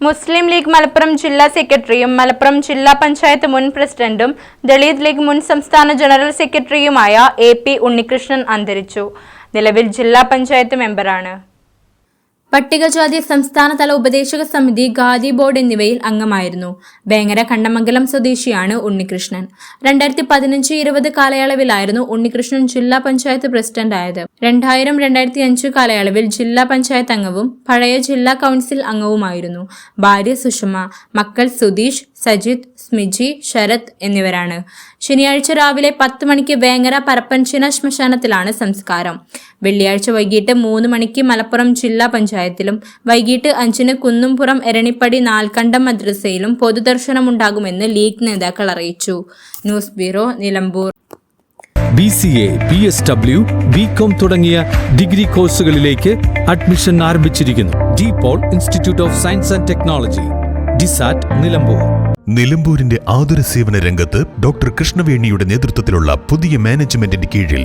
Muslim League Malappuram ജില്ലാ സെക്രട്ടറിയും മലപ്പുറം ജില്ലാ പഞ്ചായത്ത് മുൻ പ്രസിഡന്റും ദളിത് ലീഗ് മുൻ സംസ്ഥാന ജനറൽ സെക്രട്ടറിയുമായ എ പി ഉണ്ണികൃഷ്ണൻ അന്തരിച്ചു. നിലവിൽ ജില്ലാ പഞ്ചായത്ത് മെമ്പറാണ്. പട്ടികജാതി സംസ്ഥാനതല ഉപദേശക സമിതി ഖാദി ബോർഡ് എന്നിവയിൽ അംഗമായിരുന്നു. വേങ്ങര കണ്ടമംഗലം സ്വദേശിയാണ് ഉണ്ണികൃഷ്ണൻ. രണ്ടായിരത്തി പതിനഞ്ച് ഇരുപത് കാലയളവിലായിരുന്നു ഉണ്ണികൃഷ്ണൻ ജില്ലാ പഞ്ചായത്ത് പ്രസിഡന്റായത്. രണ്ടായിരം രണ്ടായിരത്തി അഞ്ച് കാലയളവിൽ ജില്ലാ പഞ്ചായത്ത് അംഗവും പഴയ ജില്ലാ കൗൺസിൽ അംഗവുമായിരുന്നു. ഭാര്യ സുഷമ മക്കൾ സുധീഷ് സജിത് സ്മിജി ശരത് എന്നിവരാണ്. ശനിയാഴ്ച രാവിലെ പത്ത് മണിക്ക് വേങ്ങര പരപ്പൻചിന ശ്മശാനത്തിലാണ് സംസ്കാരം. വെള്ളിയാഴ്ച വൈകിട്ട് മൂന്ന് മണിക്ക് മലപ്പുറം ജില്ലാ പഞ്ചായത്തിലും വൈകിട്ട് അഞ്ചിന് കുന്നുംപുറം എരണിപ്പടി നാൽക്കണ്ടം മദ്രസയിലും പൊതുദർശനമുണ്ടാകുമെന്ന് ലീഗ് നേതാക്കൾ അറിയിച്ചു. News bureau Nilambur. B C A B S W B com തുടങ്ങിയ ഡിഗ്രി കോഴ്സുകളിലേക്ക് അഡ്മിഷൻ ആരംഭിച്ചിരിക്കുന്നു. De Paul institute of science and technology ഡിസാറ്റ് Nilambur. നിലമ്പൂരിന്റെ ആതുര സേവന രംഗത്ത് ഡോക്ടർ കൃഷ്ണവേണിയുടെ നേതൃത്വത്തിലുള്ള പുതിയ മാനേജ്മെന്റിന്റെ കീഴിൽ